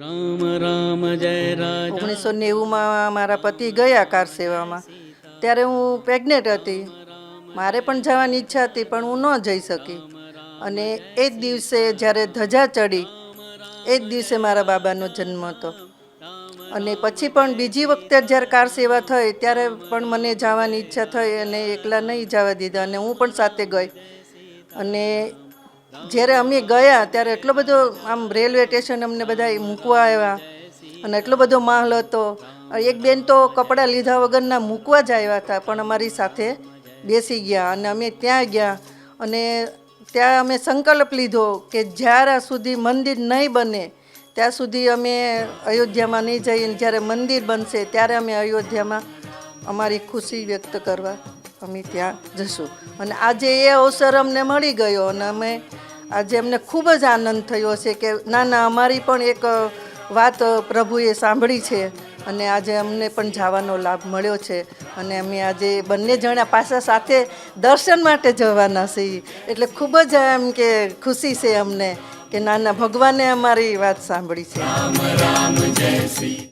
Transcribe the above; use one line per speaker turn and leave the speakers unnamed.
રામ રામ, જય રાજા.
ઓગણીસો નેવુંમાં મારા પતિ ગયા કાર સેવામાં. ત્યારે હું પ્રેગ્નેન્ટ હતી. મારે પણ જવાની ઈચ્છા હતી, પણ હું ન જઈ શકી. અને એ જ દિવસે જ્યારે ધજા ચડી, એ જ દિવસે મારા બાબાનો જન્મ હતો. અને પછી પણ બીજી વખતે જ્યારે કાર સેવા થઈ, ત્યારે પણ મને જવાની ઈચ્છા થઈ અને એકલા નહીં જવા દીધા અને હું પણ સાથે ગઈ. અને જ્યારે અમે ગયા ત્યારે એટલો બધો આમ રેલવે સ્ટેશન અમને બધા મૂકવા આવ્યા અને એટલો બધો માહોલ હતો. એક બેન તો કપડાં લીધા વગરના મૂકવા જ આવ્યા હતા, પણ અમારી સાથે બેસી ગયા અને અમે ત્યાં ગયા અને ત્યાં અમે સંકલ્પ લીધો કે જ્યાં સુધી મંદિર નહીં બને, ત્યાં સુધી અમે અયોધ્યામાં નહીં જઈએ જ્યારે મંદિર બનશે ત્યારે અમે અયોધ્યામાં અમારી ખુશી વ્યક્ત કરવા અમે ત્યાં જશું. અને આજે એ અવસર અમને મળી ગયો અને અમે આજે અમને ખૂબ જ આનંદ થયો છે કે ના ના અમારી પણ એક વાત પ્રભુએ સાંભળી છે અને આજે અમને પણ જવાનો લાભ મળ્યો છે અને અમે આજે બંને જણા પાછા સાથે દર્શન માટે જવાના છીએ. એટલે ખૂબ જ એમ કે ખુશી છે અમને કે નાના ભગવાને અમારી વાત સાંભળી છે.